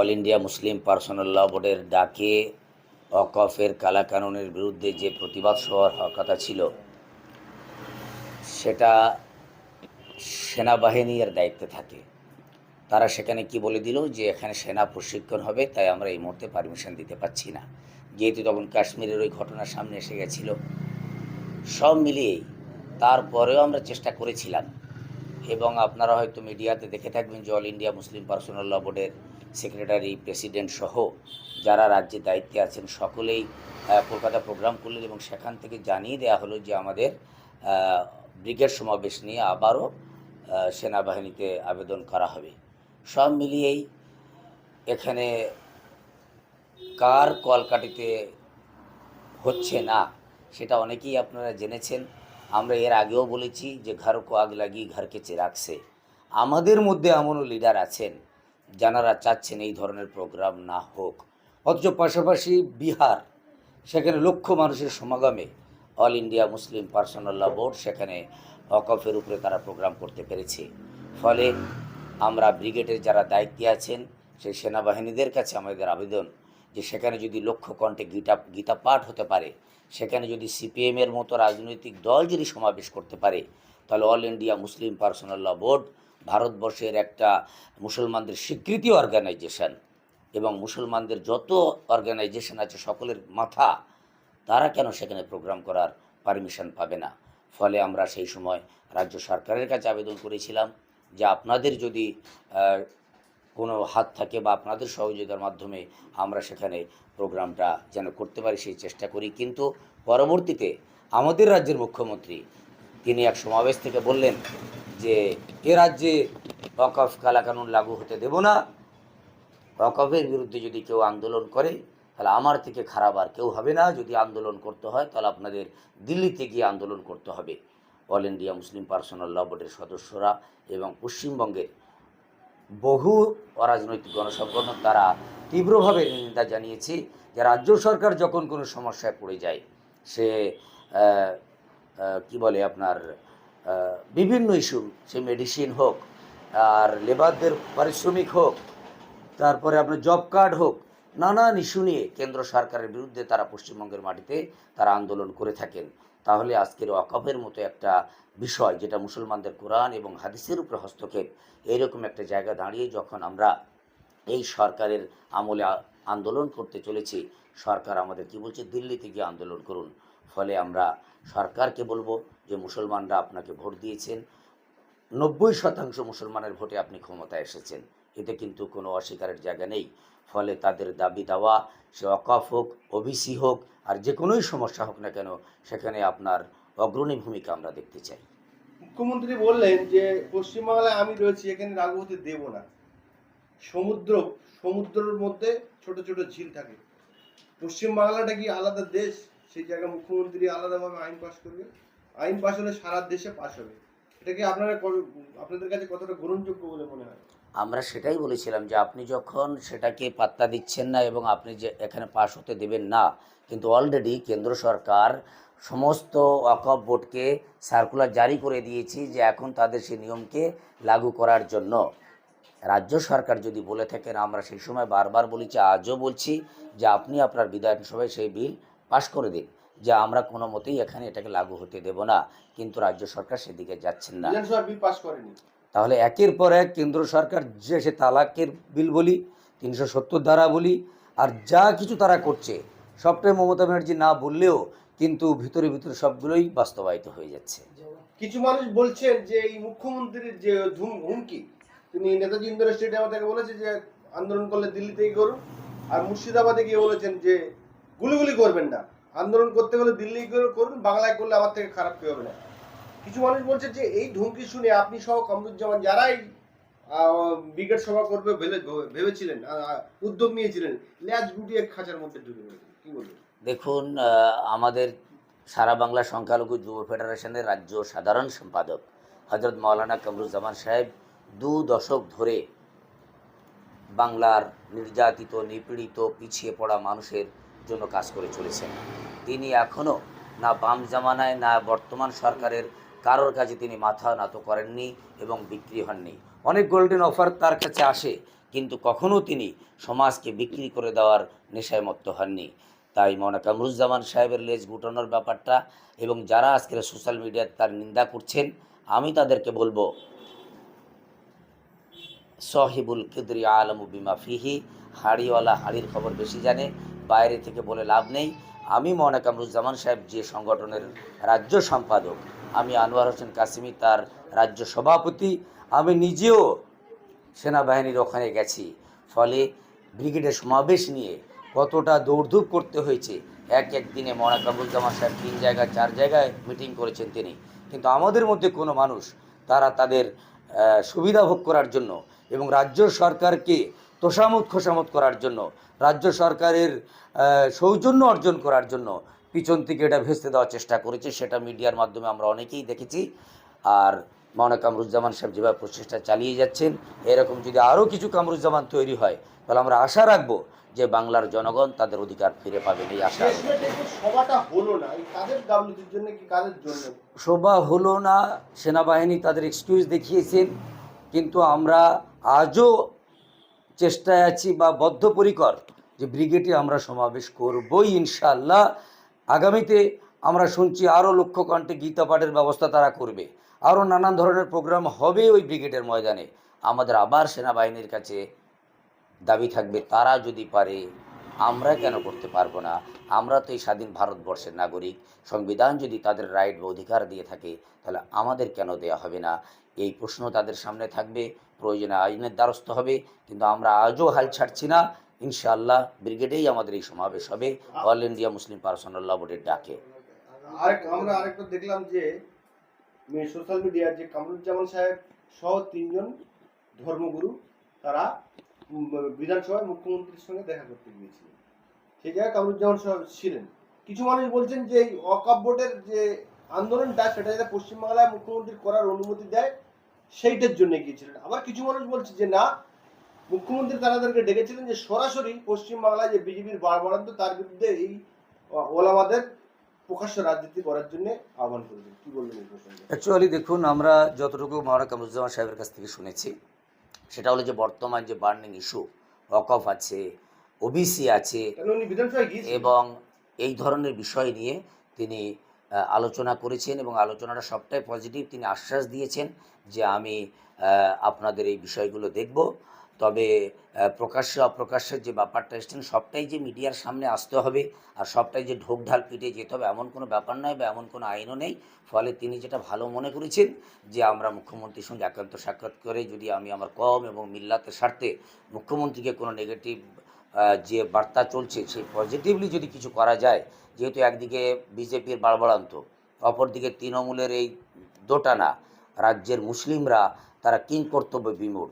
All India Muslim Personal Law বোর্ডের ডাকে অকফের কালাকানুনের বিরুদ্ধে যে প্রতিবাদ সভার হওয়ার কথা ছিল, সেটা সেনাবাহিনীর দায়িত্বে থাকে। তারা সেখানে কি বলে দিল যে এখানে সেনা প্রশিক্ষণ হবে, তাই আমরা এই মুহূর্তে পারমিশন দিতে পারছি না। যেহেতু তখন কাশ্মীরের ওই ঘটনা সামনে এসে গেছিল, সব মিলিয়েই তারপরেও আমরা চেষ্টা করেছিলাম। এবং আপনারা হয়তো মিডিয়াতে দেখে থাকবেন যে All India Muslim Personal Law বোর্ডের সেক্রেটারি, প্রেসিডেন্ট সহ যারা রাজ্যে দায়িত্বে আছেন সকলেই কলকাতা প্রোগ্রাম করলেন এবং সেখান থেকে জানিয়ে দেওয়া হলো যে আমাদের ব্রিগেড সমাবেশ নিয়ে আবারও সেনাবাহিনীতে আবেদন করা হবে। সব মিলিয়েই এখানে কার কলকাটিতে হচ্ছে না, সেটা অনেকেই আপনারা জেনেছেন। আমরা এর আগেও বলেছি যে ঘর কো আগ লাগি ঘরকে চিরাগছে আমাদের মধ্যে এমনও লিডার আছেন যারা চাচ্ছেন এই ধরনের প্রোগ্রাম না হোক। অথচ পাশাপাশি বিহার, সেখানে লক্ষ মানুষের সমাগমে All India Muslim Personal Law Board সেখানে অকফের উপরে তারা প্রোগ্রাম করতে পেরেছে। ফলে আমরা ব্রিগেডের যারা দায়িত্বে আছেন, সেই সেনাবাহিনীদের কাছে আমাদের আবেদন যে সেখানে যদি লক্ষ্য কণ্ঠে গীতা গীতা পাঠ হতে পারে, সেখানে যদি সিপিএমের মতো রাজনৈতিক দল যদি সমাবেশ করতে পারে, তাহলে All India Muslim Personal Law Board ভারতবর্ষের একটা মুসলমানদের স্বীকৃতি অর্গানাইজেশন এবং মুসলমানদের যত অর্গানাইজেশন আছে সকলের মাথা, তারা কেন সেখানে প্রোগ্রাম করার পারমিশন পাবে না? ফলে আমরা সেই সময় রাজ্য সরকারের কাছে আবেদন করেছিলাম যে আপনাদের যদি কোনো হাত থাকে বা আপনাদের সহযোগিতার মাধ্যমে আমরা সেখানে প্রোগ্রামটা যেন করতে পারি সেই চেষ্টা করি। কিন্তু পরবর্তীতে আমাদের রাজ্যের মুখ্যমন্ত্রী, তিনি এক সমাবেশ থেকে বললেন যে এ রাজ্যে ওয়াকফ কালাকানুন লাগু হতে দেব না? ওয়াকফের বিরুদ্ধে যদি কেউ আন্দোলন করে, তাহলে আমার থেকে খারাপ আর কেউ হবে না। যদি আন্দোলন করতে হয়, তাহলে আপনাদের দিল্লিতে গিয়ে আন্দোলন করতে হবে। All India Muslim Personal Law বোর্ডের সদস্যরা এবং পশ্চিমবঙ্গের বহু অরাজনৈতিক গণসংগঠন, তারা তীব্রভাবে নিন্দা জানিয়েছে যে রাজ্য সরকার যখন কোনো সমস্যায় পড়ে যায়, সে কি বলে আপনার বিভিন্ন ইস্যু সে মেডিসিন হোক আর লেবারদের পারিশ্রমিক হোক, তারপরে আপনার জব কার্ড হোক, নানান ইস্যু নিয়ে কেন্দ্র সরকারের বিরুদ্ধে তারা পশ্চিমবঙ্গের মাটিতে তারা আন্দোলন করে থাকেন। তাহলে আজকের ওয়াকফের মতো একটা বিষয় যেটা মুসলমানদের কোরআন এবং হাদিসের উপরে হস্তক্ষেপ, এইরকম একটা জায়গা দাঁড়িয়ে যখন আমরা এই সরকারের আমলে আন্দোলন করতে চলেছি সরকার আমাদের কি বলছে? দিল্লিতে গিয়ে আন্দোলন করুন। ফলে আমরা সরকারকে বলব যে, মুসলমানরা আপনাকে ভোট দিয়েছেন। নব্বই শতাংশ মুসলমানের ভোটে আপনি ক্ষমতায় এসেছেন। এতে কিন্তু কোনো অস্বীকারের জায়গা নেই। ফলে তাদের দাবি দাওয়া, সে অকফ হোক, ওবিসি হোক, আর যে কোনোই সমস্যা হোক না কেন, সেখানে আপনার অগ্রণী ভূমিকা আমরা দেখতে চাই। মুখ্যমন্ত্রী বললেন যে, পশ্চিমবাংলায় আমি রয়েছি, এখানে হতে দেব না। সমুদ্র, সমুদ্রের মধ্যে ছোট ছোট ঝিল থাকে। পশ্চিমবাংলাটা কি আলাদা দেশ? সেই জায়গায় মুখ্যমন্ত্রী আলাদাভাবে আইন পাশ করবে? আইন পাশ হলে সারা দেশে পাশ হবে। এটা কি আপনারা আপনাদের কাছে কতটা গ্রহণযোগ্য বলে মনে হয়? আমরা সেটাই বলেছিলাম যে আপনি যখন সেটাকে পাত্তা দিচ্ছেন না এবং আপনি যে এখানে পাশ হতে দেবেন না, কিন্তু অলরেডি কেন্দ্র সরকার সমস্ত ওয়াকফ বোর্ডকে সার্কুলার জারি করে দিয়েছি যে এখন তাদের সেই নিয়মকে লাগু করার জন্য। রাজ্য সরকার যদি বলে থাকেন আমরা সেই সময় বারবার বলেছি আজও বলছি যে আপনি আপনার বিধানসভায় সেই বিল পাশ করে দিন যে আমরা কোনো মতেই এখানে এটাকে লাগু হতে দেব না। কিন্তু রাজ্য সরকার সেদিকে যাচ্ছেন না। তাহলে একের পর এক কেন্দ্র সরকার যে সে তালাকের বিল বলি তিনশো সত্তর ধারা বলি আর যা কিছু তারা করছে সবটাই মমতা ব্যানার্জি না বললেও কিন্তু ভিতরে ভিতরে সবগুলোই বাস্তবায়িত হয়ে যাচ্ছে। কিছু মানুষ বলছেন যে এই মুখ্যমন্ত্রীর যে ধুম- হুমকি তিনি নেতাজি ইন্দিরা স্টেডিয়ামে থেকে বলেছে যে আন্দোলন করলে দিল্লিতেই করুন। আর মুর্শিদাবাদে গিয়ে বলেছেন যে গুলিগুলি করবেন না। আন্দোলন করতে গেলে দিল্লি করুন, বাংলায় করলে আমার থেকে খারাপ কেউ হবে না। কিছু মানুষ বলছে যে এই ধুমকি শুনে আপনি সহ কামরুজ্জামান যারাই ব্রিগেড সভা করবে ভেবে- ভেবেছিলেন উদ্যোগ নিয়েছিলেন, ল্যাজ গুটিয়ে খাঁচার মধ্যে ঢুকে কি বলবেন? দেখুন আমাদের সারা বাংলা সংখ্যালঘু যুব ফেডারেশনের রাজ্য সাধারণ সম্পাদক হজরত মাওলানা কামরুজ্জামান সাহেব দু দশক ধরে বাংলার নির্যাতিত, নিপীড়িত, পিছিয়ে পড়া মানুষের জন্য কাজ করে চলেছেন। তিনি এখনও না বাম জামানায়, না বর্তমান সরকারের কারোর কাছে তিনি মাথা নত করেননি এবং বিক্রি হননি। অনেক গোল্ডেন অফার তার কাছে আসে, কিন্তু কখনও তিনি সমাজকে বিক্রি করে দেওয়ার নেশায় মত্ত হননি। তাই মৌলানা কামরুজ্জামান সাহেবের লেজ গুটানোর ব্যাপারটা এবং যারা আজকের সোশ্যাল মিডিয়াতে তার নিন্দা করছেন, আমি তাদেরকে বলব সহিবুল কিদরি আলমু বিমা ফিহি, হাড়িওয়ালা হাড়ির খবর বেশি জানে, বাইরে থেকে বলে লাভ নেই। আমি মৌলানা কামরুজ্জামান সাহেব, যে সংগঠনের রাজ্য সম্পাদক, আমি আনোয়ার হোসেন কাসিমি, তার রাজ্য সভাপতি, আমি নিজেও সেনাবাহিনীর ওখানে গেছি। ফলে ব্রিগেডের সমাবেশ নিয়ে কতটা দৌড়ধূপ করতে হয়েছে, এক এক দিনে মৌলানা কামরুজ্জামান সাহেব তিন জায়গায়, চার জায়গায় মিটিং করেছেন তিনি। কিন্তু আমাদের মধ্যে কোনো মানুষ, তারা তাদের সুবিধা ভোগ করার জন্য এবং রাজ্য সরকারকে তোষামত খোসামত করার জন্য রাজ্য সরকারের সৌজন্য অর্জন করার জন্য পিছন থেকে এটা ভেস্তে দেওয়ার চেষ্টা করেছে। সেটা মিডিয়ার মাধ্যমে আমরা অনেকেই দেখেছি। আর মৌলানা কামরুজ্জামান সাহেব যেভাবে প্রচেষ্টা চালিয়ে যাচ্ছেন এরকম যদি আরও কিছু কামরুজ্জামান তৈরি হয় তাহলে আমরা আশা রাখব যে বাংলার জনগণ তাদের অধিকার ফিরে পাবেন এই আশা। শোভা হলো না সেনাবাহিনী তাদের এক্সকিউজ দেখিয়েছেন কিন্তু আমরা আজও চেষ্টায় আছি বা বদ্ধপরিকর যে ব্রিগেডে আমরা সমাবেশ করবই ইনশাল্লাহ আগামীতে আমরা শুনছি আরও লক্ষ্য কণ্ঠে গীতা পাঠের ব্যবস্থা তারা করবে। আরও নানান ধরনের প্রোগ্রাম হবে ওই ব্রিগেডের ময়দানে। আমাদের আবার সেনাবাহিনীর কাছে দাবি থাকবে, তারা যদি পারে, আমরা কেন করতে পারব না? আমরা তো এই স্বাধীন ভারতবর্ষের নাগরিক। সংবিধান যদি তাদের রাইট বা অধিকার দিয়ে থাকে, তাহলে আমাদের কেন দেয়া হবে না? এই প্রশ্ন তাদের সামনে থাকবে। প্রয়োজনে আইনের দ্বারস্থ হবে। কিন্তু আমরা আজও হাল ছাড়ছি না। ইনশাআল্লাহ ব্রিগেডেই আমাদের এই সমাবেশ হবে। অল ইন্ডিয়া মুসলিম পার্সোনাল বোর্ডের ডাকে। আরেক আমরা আরেকটা দেখলাম যে সোশ্যাল মিডিয়ায় যে কামরুজ্জামান সাহেব সহ তিনজন ধর্মগুরু, তারা বিধানসভায় মুখ্যমন্ত্রীর সঙ্গে দেখা করতে গিয়েছিলেন। সেই জায়গায় কামরুজ্জামান সাহেব ছিলেন। কিছু মানুষ বলছেন যে এই অকাপ বোর্ডের যে আন্দোলনটা সেটা যাতে পশ্চিমবাংলায় মুখ্যমন্ত্রী করার অনুমতি দেয় সেইটার জন্য গিয়েছিলেন। আবার কিছু মানুষ বলছে যে না মুখ্যমন্ত্রী তাদেরকে ডেকেছিলেন যে সরাসরি পশ্চিমবাংলায় যে বিজেপির বাড়বাড়ান্ত তার বিরুদ্ধে এই ওলামাদের প্রকাশ্য রাজনীতি করার জন্য আহ্বান করেছেন। কি বলবেন এই প্রসঙ্গে? অ্যাকচুয়ালি দেখুন আমরা যতটুকু মহানা কামরুজ্জামান সাহেবের কাছ থেকে শুনেছি সেটা হলো যে বর্তমান যে বার্নিং ইস্যু ওয়াকফ আছে ওবিসি আছে এবং এই ধরনের বিষয় নিয়ে তিনি আলোচনা করেছেন এবং আলোচনাটা সবটাই পজিটিভ তিনি আশ্বাস দিয়েছেন যে আমি আপনাদের এই বিষয়গুলো দেখব। তবে প্রকাশ্যে অপ্রকাশ্যের যে ব্যাপারটা এসছেন, সবটাই যে মিডিয়ার সামনে আসতে হবে আর সবটাই যে ঢোক ঢাল পিটে যেতে হবে, এমন কোনো ব্যাপার নয় বা এমন কোনো আইনও নেই। ফলে তিনি যেটা ভালো মনে করেছেন যে আমরা মুখ্যমন্ত্রীর সঙ্গে একান্ত সাক্ষাৎ করে যদি আমি আমার কম এবং মিল্লাতের স্বার্থে মুখ্যমন্ত্রীকে কোনো নেগেটিভ যে বার্তা চলছে, সেই পজিটিভলি যদি কিছু করা যায়, যেহেতু একদিকে বিজেপির বাড়বাড়ান্ত, অপরদিকে তৃণমূলের এই দোটানা, রাজ্যের মুসলিমরা, তারা কিং কর্তব্য বিমূঢ়।